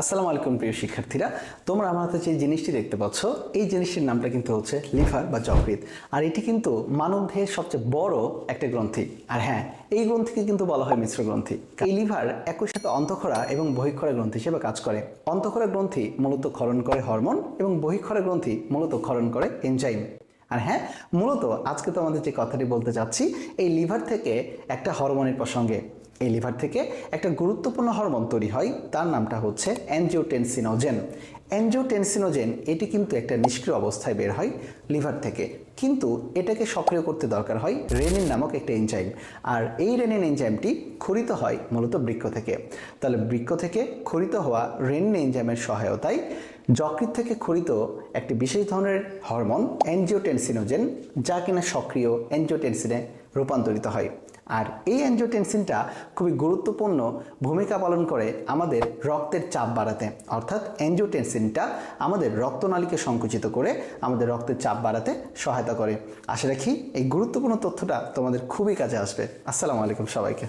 আসসালামু আলাইকুম প্রিয় শিক্ষার্থীরা, তোমরা আমার হাতে যে জিনিসটি দেখতে পাচ্ছ, এই জিনিসটির নামটা কিন্তু হচ্ছে লিভার বা যকৃৎ। আর এটি কিন্তু মানব দেহের সবচেয়ে বড় একটা গ্রন্থি। আর হ্যাঁ এই গ্রন্থিকে কিন্তু বলা হয় মিশ্র গ্রন্থি। এই লিভার একই সাথে অন্তঃক্ষরা এবং বহিক্ষরা গ্রন্থি হিসেবে কাজ করে। অন্তঃক্ষরা গ্রন্থি মূলত ক্ষরণ করে হরমোন এবং বহিক্ষরা গ্রন্থি মূলত ক্ষরণ করে এনজাইম। আর হ্যাঁ মূলত আজকে তো আমাদের যে কথাটি বলতে চাচ্ছি, এই লিভার থেকে একটা হরমোনের প্রসঙ্গে। এই লিভার থেকে একটা গুরুত্বপূর্ণ হরমোন তৈরি হয়, তার নামটা হচ্ছে অ্যানজিওটেনসিনোজেন অ্যানজিওটেনসিনোজেন এটি কিন্তু একটা নিষ্ক্রিয় অবস্থায় বের হয় লিভার থেকে। কিন্তু এটাকে সক্রিয় করতে দরকার হয় রেনিন নামক একটা এনজাইম। আর এই রেনিন এনজাইমটি খরিত হয় মূলত বৃক্ষ থেকে। তাহলে বৃক্ষ থেকে খরিত হওয়া রেনিন এনজাইমের সহায়তায় যকৃৎ থেকে খরিত একটি বিশেষ ধরনের হরমোন অ্যানজিওটেনসিনোজেন যা কিনা সক্রিয় অ্যানজিওটেনসিনে রূপান্তরিত হয়। আর এই অ্যানজিওটেনসিনটা খুবই গুরুত্বপূর্ণ ভূমিকা পালন করে আমাদের রক্তের চাপ বাড়াতে। অর্থাৎ অ্যানজিওটেনসিনটা আমাদের রক্তনালীকে সংকুচিত করে আমাদের রক্তের চাপ বাড়াতে সহায়তা করে। আশা রাখি এই গুরুত্বপূর্ণ তথ্যটা তোমাদের খুবই কাজে আসবে। আসসালামু আলাইকুম সবাইকে।